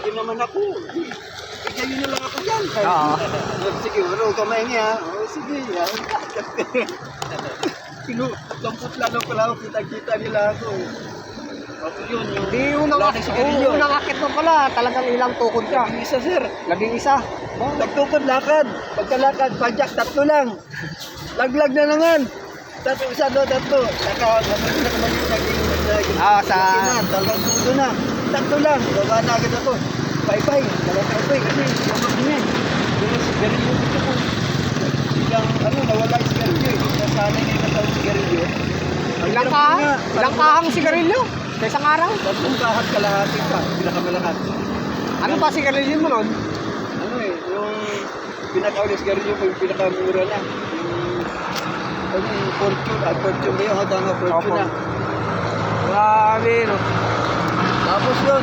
din naman ako. Igayon na lang ako dyan. Oo. Sige, wala ka maingi ha. O, sige, yan. Sino, lampot lalo pala ako, kita-kita nila ako. Tapos yun, yung... Di unang, sigarilyo. oh, unang akit mo pala, talagang ilang tukod ka. Yung isa, sir. Labing isa. Nagtukod lakad. Pagkalakad, pajak, tatlo lang. Laglag na naman. Tatlo, isa, do, tatlo. Saka, naman na naman yung naging naging- Ah, sa- Laki na, talagang tulo na. Tatlo lang. Baba na agad ako. Bye-bye. Dalawang bye-bye. Kasi, yung niya. Yung sigarilyo dito ko. Bilang, ano, nawala yung sigarilyo. eh. Nasanay na yung natawag sigarilyo. Ang Ilang nga. Ilang kahang sigarilyo? Sa isang araw? Tatlong kahat kalahati ka. Pinakamalahat. Ano ba sigarilyo mo nun? ano eh, yung pinaka-ulis sigarilyo ko, yung pinakamura na. Yung, ano yung fortune, ah, fortune ba yun? Ha, tama, fortune na. Grabe, no? Tapos yun,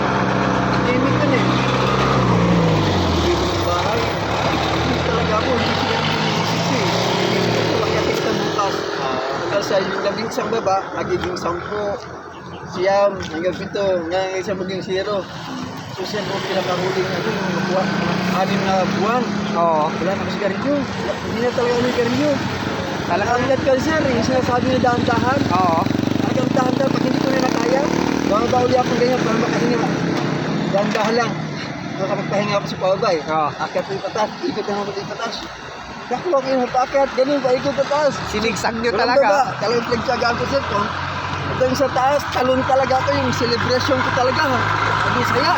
timing yun eh. Hindi ko ng bahay. Hindi talaga ako, hindi siya inisip eh. Bukas. Hanggang sa yung labing isang baba, nagiging sampo. Siyam, hanggang pito, hanggang isa maging zero. So siya po pinakahuling ano, yung nakuha, anim na buwan. Oo. Wala na kasi sigarilyo. Hindi na talaga ano sigarilyo. Talagang blood cancer, yung sinasabi na dahan-dahan. Oo. Talagang dahan-dahan, pag hindi ko na nakaya, baka bauli ako ganyan para makahinga. Dahan-dahan lang. Makapagpahinga ako sa pabay. Oo. Akyat ko yung patas, ikot na ako yung patas. Naku, ako yung pakyat, ganun pa, ikot patas. Sinigsag nyo Walang talaga. baba. Talagang pinagtsagaan ko sir ko. Ito yung sa taas, talon talaga ako yung celebration ko talaga. Ang saya.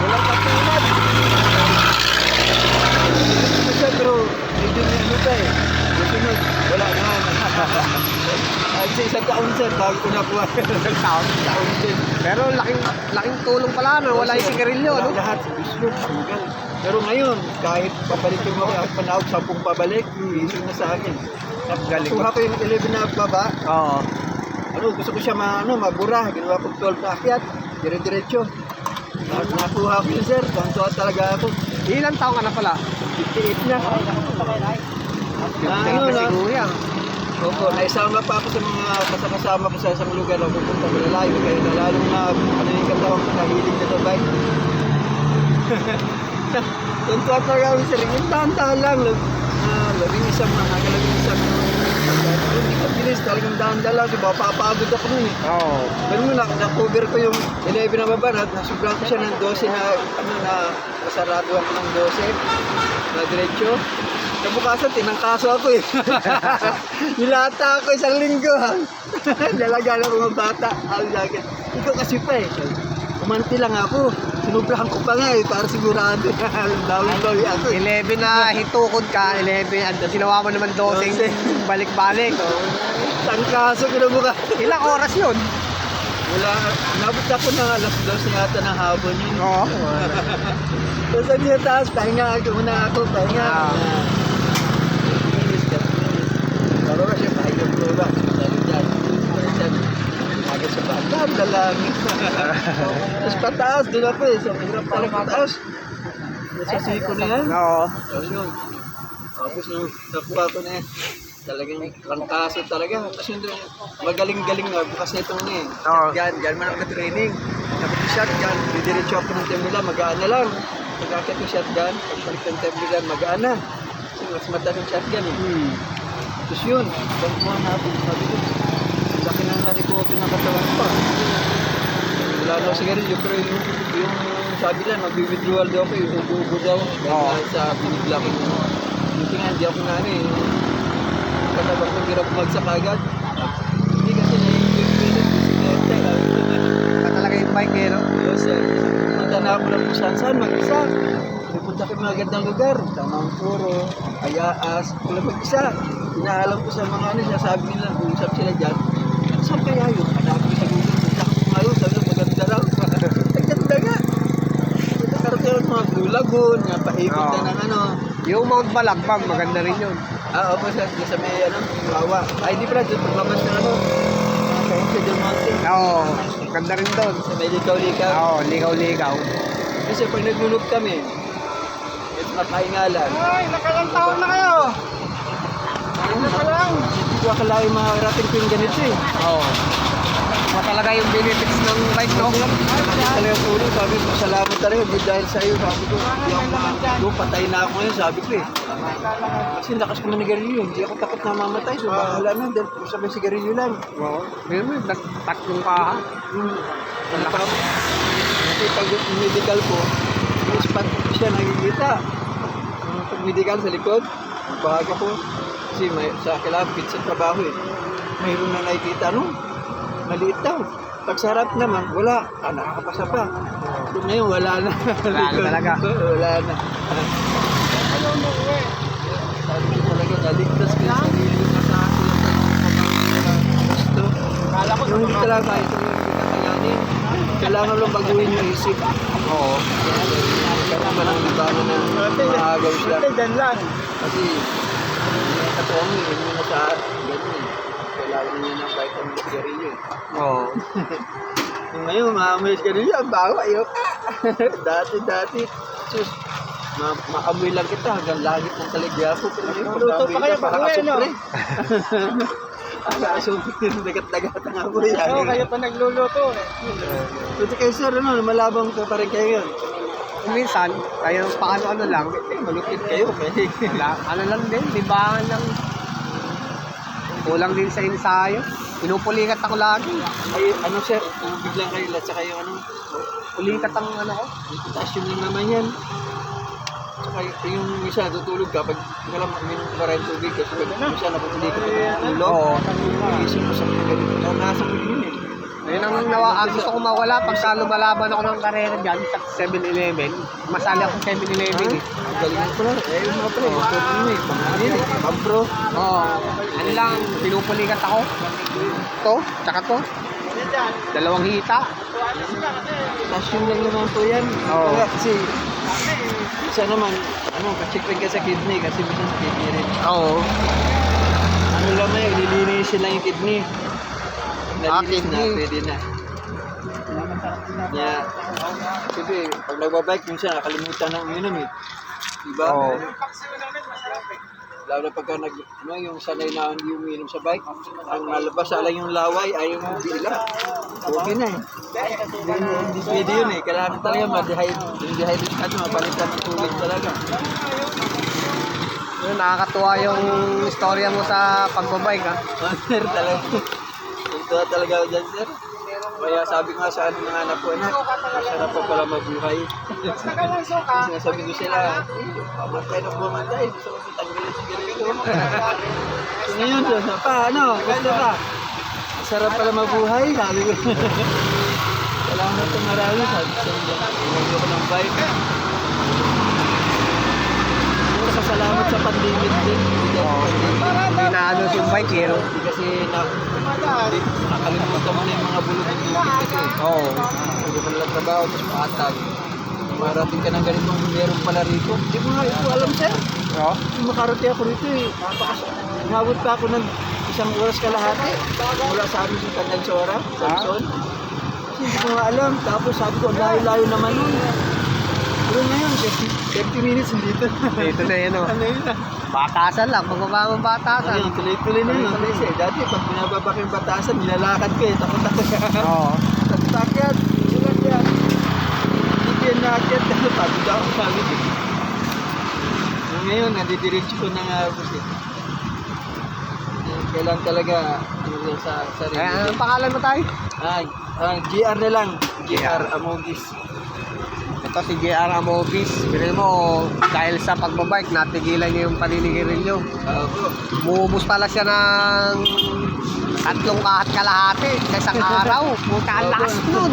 Walang katulad. Ito siya pero medyo medyo pa eh. Wala na. Sa isang taon sir, bago ko nakuha. Isang taon. din. Pero laking laking tulong pala, no? Wala yung sigarilyo, no? Lahat, gusto, hanggang. Pero ngayon, kahit pabalikin mo kahit panahog, sampung pabalik, iso na sa akin. Galing. Kuha ko yung 11 na baba, Oo. ano, gusto ko siya ma, ano, mabura. Ginawa ko 12 na akyat. Dire-diretso. Na, nakuha ko yun, sir. Tuwan-tuwa talaga ako. Ilang taon ka na pala? 58 na. Ano, na, si Kuya. Opo, naisama pa ako sa mga kasama ko sa isang lugar ako pupunta ko lalayo. Kaya na lalong na, ano yung katawan ko, nahilig na sa bike. Tuntua talaga ako, sir. Yung dahan-dahan lang. Ah, labing isang, hanggang labing isang. Hindi ka bilis, talagang dahan-dahan lang. Diba, papagod ako nun eh. Oo. Ganun mo na, na-cover ko yung 11 na baba, na, nasubran ko siya ng 12 na, ano na, masarado ako ng 12 na diretso. Nabukasan, tinangkaso ako eh. Nilata ako isang linggo. Nalagaan ako ng bata. Jacket. Ikaw kasi pa eh. Umanti lang ako. Sinubrahan ko pa nga eh, para sigurado. Dawi-dawi ako eh. 11 na hitukod ka, 11, and ginawa mo naman 12, balik-balik. Tangkaso ko na mukha. Ilang oras yun? Wala, nabot ako na alas 12 yata ng hapon yun. Oo. Tapos sa taas, pahinga ako muna ako, pahinga. Ah. Finish ka, finish. Pero ba siya, pahinga ko ba? Sabi dyan, sabi dyan, agad sa bata, dalangin. Tapos pataas, doon ako eh, sa hirap talaga pataas. Nasa siko na yan. Oo. Tapos yun. Tapos nung nakuha ko na yan, talagang langkaso talaga. Kasi magaling-galing na, bukas na itong na eh. Oo. Shotgun, dyan man ako na-training. Tapos yung shotgun, didiretso ako ng temula, magaan na lang. Pag-akit yung shotgun, pagbalik ng temula, magaan na. Kasi mas mataas yung shotgun eh. Hmm. Tapos yun, pag mo natin, sabi ko, laki na na-recover ng katawan pa. Wala na ako sigarilyo, pero yung, yung sabi lang, mag-withdrawal daw ako, yung ubo daw, dahil sa binigla ko yung, yung tingnan, di ako na ano eh, katawan ko, hirap magsak agad. Hindi kasi na yung bisikleta, eh. Ka talaga yung bike eh, no? Yes, sir. Punta na ako ng kung saan saan, mag-isa. Pupunta ko mga gandang lugar. Tamang Puro, Ayaas, wala mag-isa. Inaalam ko sa mga ano, sinasabi nila, usap sila dyan. Saan kaya yun? Hanap ko sa Google. Punta ko ngayon, sabi ko, maganda raw. Ay, ganda nga. Nagkakaroon ng mga Blue Lagoon, nga paikot na ng ano. Yung Mount Balagbag, maganda rin yun. Ah, opo, sa, sa may ano, Wawa. Ay, di pala, doon pagbabas ng ano, sa Del Monte. Oo. Ganda rin doon. Sa may likaw-likaw. Oo, ligaw-ligaw. Kasi pag naglulog kami, it's makaingalan. Ay, nakalang taon na kayo. Ano pa lang? Hindi ko akalain makarating ko yung ganito eh. Oo. Iba talaga yung benefits ng bike, no? Sabi po ulo, sabi ko, salamat talaga, hindi dahil sa iyo, sabi ko, hindi ako patay na ako ngayon, sabi ko eh. Kasi lakas ko na nigarilyo, hindi ako takot na mamatay, so bahala na, dahil sa may sigarilyo lang. Oo. Ngayon mo, nag- tatlong kaha. Yung, ang lakas. Kasi pag medical ko, yung spot ko siya nakikita. Yung pag medical sa likod, bahaga ko, kasi may, sa kailangan fit sa trabaho eh. Mayroon na nakikita, no? Maliit daw. Pag sa harap naman, wala. Ah, nakakapasa pa. So, ngayon, wala na. Wala na talaga. wala na. Sabi ko talaga, naligtas ko yung sarili ko sa akin. Gusto. Kala ko Yung talaga, ito yung hindi kakayanin. Kailangan lang baguhin yung isip. Oo. Kaya pa lang libangan ng maagaw siya. dyan lang. Kasi, katuwa mo, yun yung nasa ganun eh. Kailangan niya ng vitamin sigarilyo eh. Oo. Yung ngayon, maamoy sigarilyo, ang bago, ayok. dati, dati, sus, ma maamoy lang kita hanggang langit ng kaligya ko. Pero ngayon, Luto pa kayo pag uwi, no? Nakasupre, dagat-dagat ang amoy. Oo, kayo pa nagluluto eh. Buti kayo sir, ano, malabang pa rin kayo yun. Minsan, kayo paano-ano lang, Eh, malupit kayo. Wala, ano lang din, libangan lang. Kulang din sa ensayo. Pinupulikat ako lagi. ay, ano sir, tubig lang kayo, at saka yung ano, Pulikat ang ano ko. potassium lang naman yan. Saka y- yung isa, tutulog ka, pag wala minum ka rin tubig, kasi pag isa naputuloy ka ng tulog, Oo. isip mo sa mga naranasan ko yun eh. Ang nawa, ang gusto ko mawala pagka lumalaban ako ng karera dyan sa 7-Eleven. Masali ako sa 7-Eleven eh. Ang galing pala, eh, mga eh, pang pro. Oo. Ano lang, pinupulikat ako. To, tsaka to. Dalawang hita. Potassium lang naman po yan. Oo. Kasi, isa naman, ano, ka-check rin ka sa kidney, kasi minsan sa kidney rin. Oo. Ano lang na yun, lilinisin lang yung kidney. Nalinis na, pwede na. Kaya, kasi pag nagbabike, minsan nakalimutan ng uminom eh. Diba? Oo. Lalo na pagka nag, ano, yung sanay na hindi uminom sa bike, ang nalabas lang yung laway, ay yung bila. Okay na eh. Hindi, hindi pwede yun eh. Kailangan talaga ma-dehydrate, yung dehydrate natin, mapalitan ng tubig talaga. Yun, nakakatuwa yung istorya mo sa pagbabike ha. Ah, talaga. Tuntua talaga ako dyan, sir. Kaya sabi ko nga sa ating mga anak ko, anak, masarap pa pala mabuhay. Sinasabi ko sila, eh, pamatay na bumatay. Gusto ko tanggalin sa ganito. so ngayon, so, pa, ano, gusto ka? Masarap pala mabuhay, sabi ko. Salamat sa marami, sabi ko. Ilang ko ng bike. Siguro sa pandemic din. Pandemic. Hindi na ano yung bike eh. no? Hindi kasi na, nakalimutan mo na yung mga bulong ng tubig kasi. Oo. Hindi ka nalang trabaho, tapos patag. Marating ka ng ganitong meron pala rito. Hindi ko nga ito alam sir. Oo. Kung makarating ako rito eh. Napakas, umabot pa ako ng isang oras kalahati. Mula sa amin sa Tandansora, Samson. Kasi hindi ko nga alam. Tapos sabi ko, layo-layo naman nun. Pero ngayon, 30 30 minutes dito. Dito na yun o. ano yun. Batasan lang, pagbaba mo batasan. Ayun, tuloy-tuloy na yun. Kasi dati, pag binababa ko yung batasan, nilalakad ko eh. Takot-takot ka. Oo. Takot-takot. Ilan yan? Hindi ko yan nakakit. Pagod ako, pagod eh. Ngayon, nadidiretso ko na nga ako eh. Eh, Kailan talaga, ano sa sarili. Eh, anong pangalan mo tayo? Ah, ah, GR na lang. GR Amogis. Ito si JR Amovis. Bilhin mo, dahil sa pagbabike, natigilan niya yung paninigirin niyo. Bro. Muubos pala siya ng tatlong kahat kalahati sa isang araw. Puta, ang lakas nun.